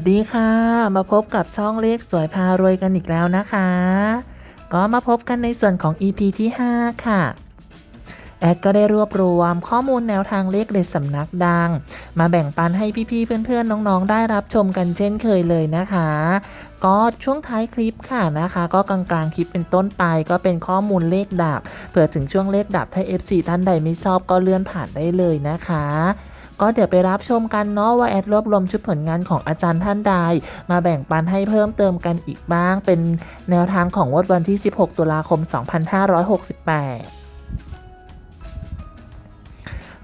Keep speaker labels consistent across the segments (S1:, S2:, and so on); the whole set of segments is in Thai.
S1: สดีค่ะ มาพบกับช่องเลขสวยพารวยกันอีกแล้วนะคะ ก็มาพบกันในส่วนของ EP ที่ 5 ค่ะ แอดก็ได้รวบรวมข้อมูลแนวทางเลขเด็ดสำนักดัง มาแบ่งปันให้พี่ๆเพื่อนๆน้องๆ ได้รับชมกันเช่นเคยเลยนะคะ ก็ช่วงท้ายคลิปค่ะนะคะ ก็กลางๆคลิปเป็นต้นไป ก็เป็นข้อมูลเลขดับเผื่อถึงช่วงเลขดับถ้า FC ท่านใดไม่ชอบก็เลื่อนผ่านได้เลยนะคะ ก็เดี๋ยวไปรับชมกันเนาะว่าแอดรวบรวมชุดผลงานของอาจารย์ท่านใด มาแบ่งปันให้เพิ่มเติมกันอีกบ้าง เป็นแนวทางของวดวันที่ 16 ตุลาคม 2568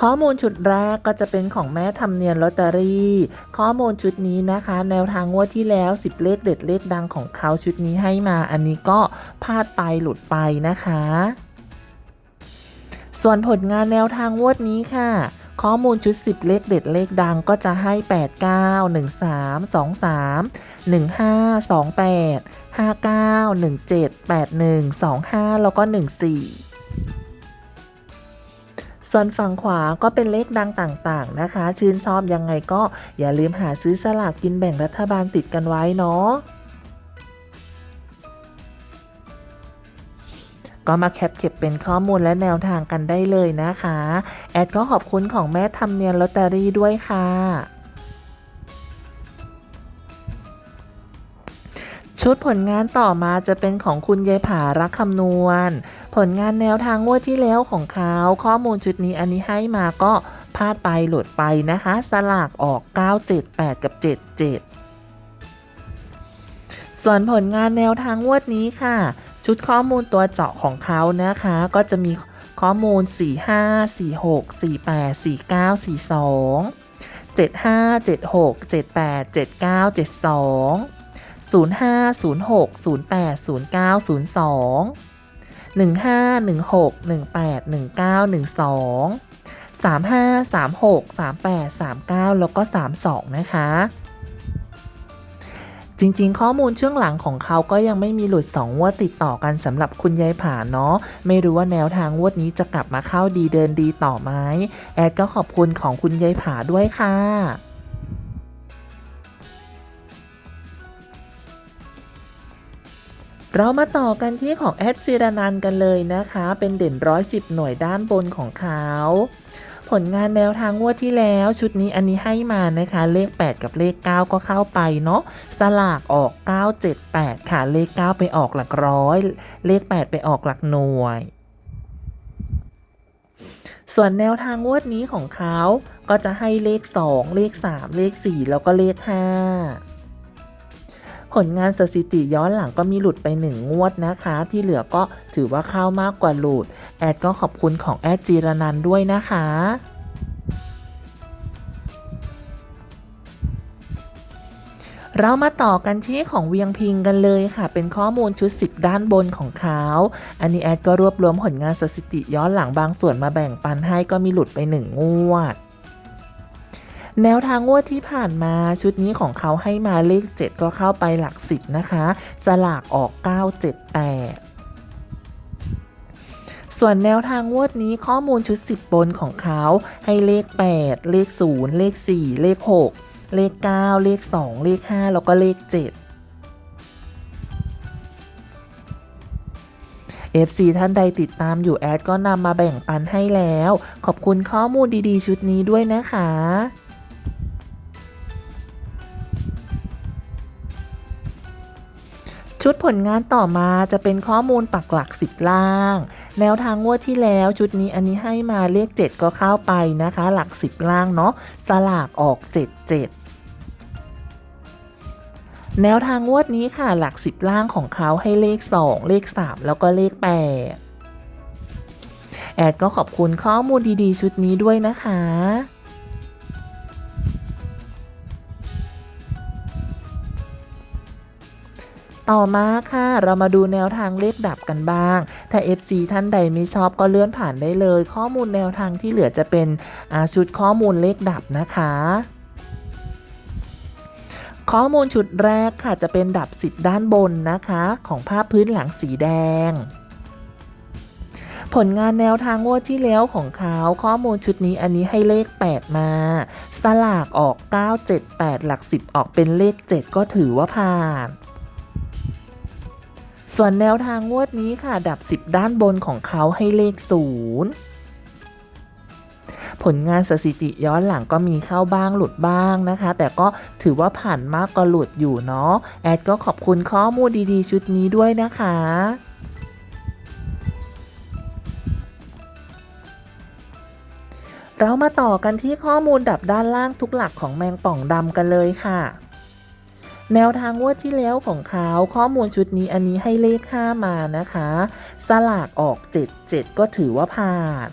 S1: ข้อมูลชุดแรกก็จะเป็นของแม่ทำเนียนลอตเตอรี่ ข้อมูลชุดนี้นะคะ แนวทางงวดที่แล้ว 10 เลขเด็ดเลขดังของเขาชุดนี้ให้มา อันนี้ก็พลาดไปหลุดไปนะคะ ส่วนผลงานแนวทางงวดนี้ค่ะ ข้อมูลชุด 10 เลขเด็ดเลขดังก็จะให้ 8 9 1 3 2 3 1 5 2 8 5 9 1 7 8 1 2 5 แล้วก็ 14 ส่วนฝั่งขวาก็เป็นเลขดังต่างๆนะคะ ชื่นชอบยังไงก็อย่าลืมหาซื้อสลากกินแบ่งรัฐบาลติดกันไว้เนาะก็มาแคปเก็บเป็นข้อมูลและแนวทางกันได้เลยนะคะ แอดก็ขอบคุณของแม่ทำเนียนลอตเตอรี่ด้วยค่ะ ชุดผลงานต่อมาจะเป็นของคุณยายผารักคำนวณ ผลงานแนวทางงวดที่แล้วของเขา ข้อมูลชุดนี้อันนี้ให้มาก็พลาดไปหลุดไปนะคะ สลากออก 978 กับ 77 ส่วนผลงานแนวทางงวดนี้ค่ะ ชุดข้อมูลตัวเจาะของเขานะคะ ก็จะมีข้อมูล 45 46 48 49 42 75 76 78 79 72 05 06 08 09 02 15 16 18 19 12 35 36 38 39 แล้วก็ 32 นะคะ จริงๆ ข้อมูลช่วงหลังของเขาก็ยังไม่มีหลุด 2 งวดติดต่อกันสำหรับคุณยายผาเนาะ ไม่รู้ว่าแนวทางงวดนี้จะกลับมาเข้าดีเดินดีต่อไหมแอดก็ขอบคุณของคุณยายผาด้วยค่ะ เรามาต่อกันที่ของแอดจิรนันกันเลยนะคะ เป็นเด่นร้อยสิบหน่วยด้านบนของเขา ผลงานแนวทางงวดที่แล้วชุดนี้อันนี้ให้มานะคะ เลข 8 กับเลข 9 ก็เข้าไปเนาะสลากออก 978 ค่ะ เลข 9 ไปออกหลักร้อย เลข 8 ไปออกหลักหน่วย ส่วนแนวทางงวดนี้ของเขาก็จะให้เลข 2 เลข 3 เลข 4 แล้วก็เลข 5 ผลงานสถิติย้อนหลังก็มีหลุดไป 1 งวดนะคะ ที่เหลือก็ถือว่าเข้ามากกว่าหลุด แอดก็ขอบคุณของแอดจีรนันด้วยนะคะเรามาต่อกันที่ของเวียงพิงกันเลยค่ะ เป็นข้อมูลชุด 10 ด้านบนของเขา อันนี้แอดก็รวบรวมผลงานสถิติย้อนหลังบางส่วนมาแบ่งปันให้ก็มีหลุดไป 1 งวด แนวทางงวดที่ผ่านมาชุดนี้ของเขาให้มาเลข 7 ก็เข้าไปหลัก 10 นะคะ สลากออก 978ส่วนแนวทางงวดนี้ข้อมูลชุด 10 บนของเขา ให้เลข 8 เลข 0 เลข 4 เลข 6 เลข 9 เลข 2 เลข 5 แล้วก็เลข 7 FC ท่านใดติดตามอยู่แอดก็นำมาแบ่งปันให้แล้ว ขอบคุณข้อมูลดีๆ ชุดนี้ด้วยนะคะ ชุดผลงานต่อมาจะเป็นข้อมูลปักหลัก 10 ล่าง แนวทางงวดที่แล้วชุดนี้อันนี้ให้มาเลข 7 ก็เข้าไปนะคะ หลัก 10 ล่างเนาะสลากออก 77แนวทางงวดนี้ค่ะหลัก 10 ล่างของเขาให้เลข 2 เลข 3 แล้วก็เลข 8 แอดก็ขอบคุณข้อมูลดีๆ ชุดนี้ด้วยนะคะ ต่อมาค่ะเรามาดูแนวทางเลขดับกันบ้าง ถ้า FC ท่านใดไม่ชอบก็เลื่อนผ่านได้เลย ข้อมูลแนวทางที่เหลือจะเป็นชุดข้อมูลเลขดับนะคะข้อมูลชุดแรกค่ะจะเป็นดับสิบด้านบนนะคะ ของภาพพื้นหลังสีแดง ผลงานแนวทางงวดที่แล้วของเขาข้อมูลชุดนี้อันนี้ให้เลข 8 มา สลากออก 978 หลัก 10 ออกเป็นเลข 7 ก็ถือว่าผ่าน ส่วนแนวทางงวดนี้ค่ะดับ 10 ด้านบนของเขาให้เลข 0 ผลงานสถิติย้อนหลังก็มีเข้าบ้างหลุดบ้างนะคะ แต่ก็ถือว่าผ่านมากกว่าหลุดอยู่เนาะแอดก็ขอบคุณข้อมูลดีๆ ชุดนี้ด้วยนะคะเรามาต่อกันที่ข้อมูลดับด้านล่างทุกหลักของแมงป่องดำกันเลยค่ะ แนวทางงวดที่แล้วของเขาข้อมูลชุดนี้อันนี้ให้เลข 5 มานะคะ สลากออก 7 7 ก็ถือว่าผ่าน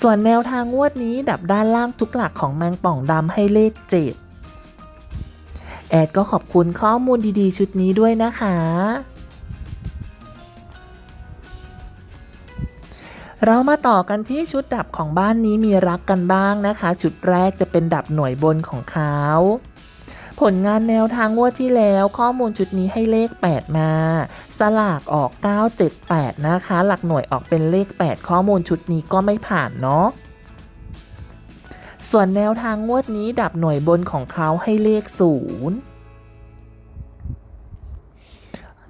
S1: ส่วนแนวทางงวดนี้ดับด้านล่างทุกหลักของแมงป่องดำให้เลข 7 แอดก็ขอบคุณข้อมูลดีๆ ชุดนี้ด้วยนะคะ เรามาต่อกันที่ชุดดับของบ้านนี้มีรักกันบ้างนะคะ ชุดแรกจะเป็นดับหน่วยบนของเขาผลงานแนวทางงวดที่แล้วข้อมูลชุดนี้ให้เลข 8 มา สลากออก 978 นะคะ หลักหน่วยออกเป็นเลข 8 ข้อมูลชุดนี้ก็ไม่ผ่านเนาะส่วนแนวทางงวดนี้ดับหน่วยบนของเขาให้เลข 0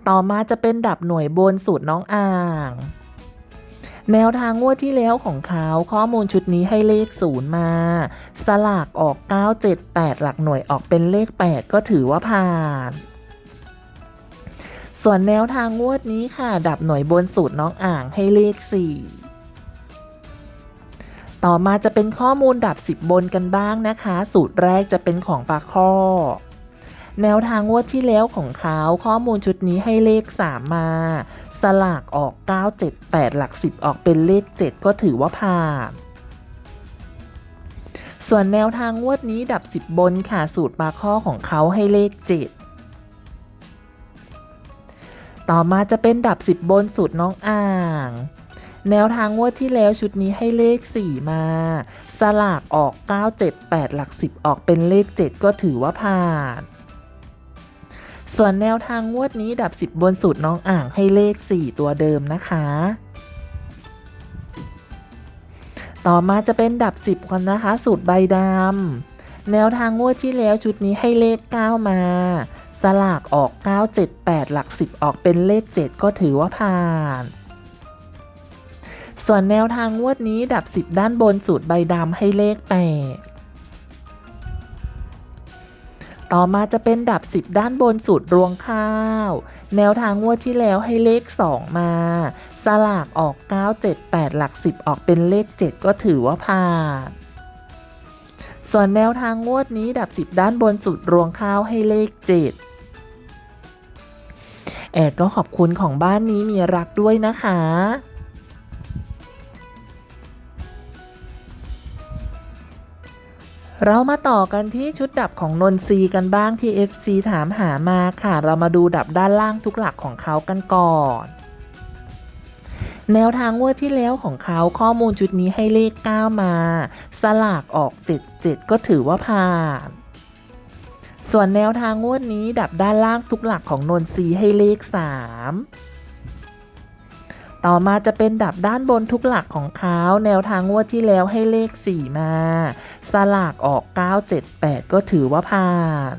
S1: ต่อมาจะเป็นดับหน่วยบนสูตรน้องอ่าง แนวทางงวดที่แล้วของเขาข้อมูลชุดนี้ให้เลข0มา สลากออก 978 หลักหน่วยออกเป็นเลข 8 ก็ถือว่าผ่าน ส่วนแนวทางงวดนี้ค่ะ ดับหน่วยบนสูตรน้องอ่างให้เลข 4ต่อมาจะเป็นข้อมูลดับ 10 บนกันบ้างนะคะ สูตรแรกจะเป็นของปลาข้อ แนวทางงวดที่แล้วของเขาข้อมูลชุดนี้ให้เลข 3 มา สลากออก 978 หลัก 10 ออกเป็นเลข 7 ก็ถือว่าผ่านส่วนแนวทางงวดนี้ดับ 10 บนค่ะสูตรปลาข้อของเขาให้เลข 7 ต่อมาจะเป็นดับ 10 บนสูตรน้องอ่างแนวทางงวดที่แล้วชุดนี้ให้เลข 4 มา สลากออก 978 หลัก 10 ออกเป็นเลข 7 ก็ถือว่าผ่าน ส่วนแนวทางงวดนี้ดับ 10 บนสูตรน้องอ่างให้เลข 4 ตัวเดิมนะคะ ต่อมาจะเป็นดับ 10คนนะคะ สูตรใบดำแนวทางงวดที่แล้วชุดนี้ให้เลข 9 มา สลากออก 978 หลัก 10 ออกเป็นเลข 7 ก็ถือว่าผ่านส่วนแนวทางงวดนี้ดับ 10 ด้านบนสูตรใบดำให้เลข 8 ต่อมาจะเป็นดับ 10 ด้านบนสูตรวงข้าว แนวทางงวดที่แล้วให้เลข 2 มา สลากออก 978 หลัก 10 ออกเป็นเลข 7 ก็ถือว่าผ่านส่วนแนวทางงวดนี้ดับ 10 ด้านบนสูตรรวงข้าวให้เลข 7แอดก็ขอบคุณของบ้านนี้มีรักด้วยนะคะ เรามาต่อกันที่ชุดดับของนนทรีกันบ้างที่ FC ถามหามาค่ะ เรามาดูดับด้านล่างทุกหลักของเขากันก่อน แนวทางงวดที่แล้วของเขาข้อมูลชุดนี้ให้เลข 9 มา สลากออก 77 ก็ถือว่าผ่านส่วนแนวทางงวดนี้ดับด้านล่างทุกหลักของนนทรีให้เลข 3 ต่อมาจะเป็นดับด้านบนทุกหลักของเขาแนวทางงวดที่แล้วให้เลข 4 มา สลากออก 978 ก็ถือว่าผ่าน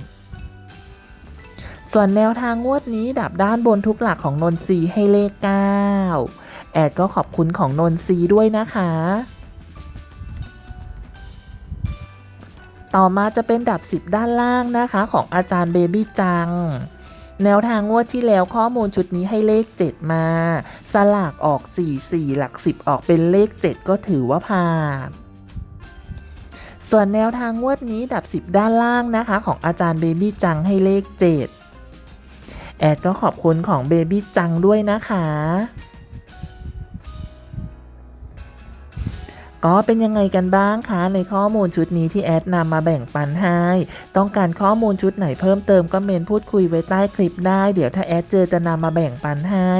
S1: ส่วนแนวทางงวดนี้ดับด้านบนทุกหลักของนนทรีให้เลข 9 แอดก็ขอบคุณของนนทรีด้วยนะคะ ต่อมาจะเป็นดับ 10 ด้านล่างนะคะ ของอาจารย์เบบี้จัง แนวทางงวดที่แล้วข้อมูลชุดนี้ให้เลข 7 มา สลากออก 44 หลัก 10 ออกเป็นเลข 7 ก็ถือว่าผ่านส่วนแนวทางงวดนี้ดับ 10 ด้านล่างนะคะ ของอาจารย์เบบี้จังให้เลข 7 แอดก็ขอบคุณของเบบี้จังด้วยนะคะ ก็เป็นยังไงกันบ้างคะในข้อมูลชุดนี้ที่แอดนำมาแบ่งปันให้ ต้องการข้อมูลชุดไหนเพิ่มเติมก็เมนพูดคุยไว้ใต้คลิปได้ เดี๋ยวถ้าแอดเจอจะนำมาแบ่งปันให้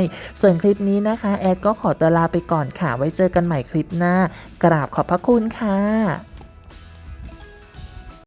S1: ส่วนคลิปนี้นะคะ แอดก็ขอตัวลาไปก่อนค่ะ ไว้เจอกันใหม่คลิปหน้า กราบขอบพระคุณค่ะ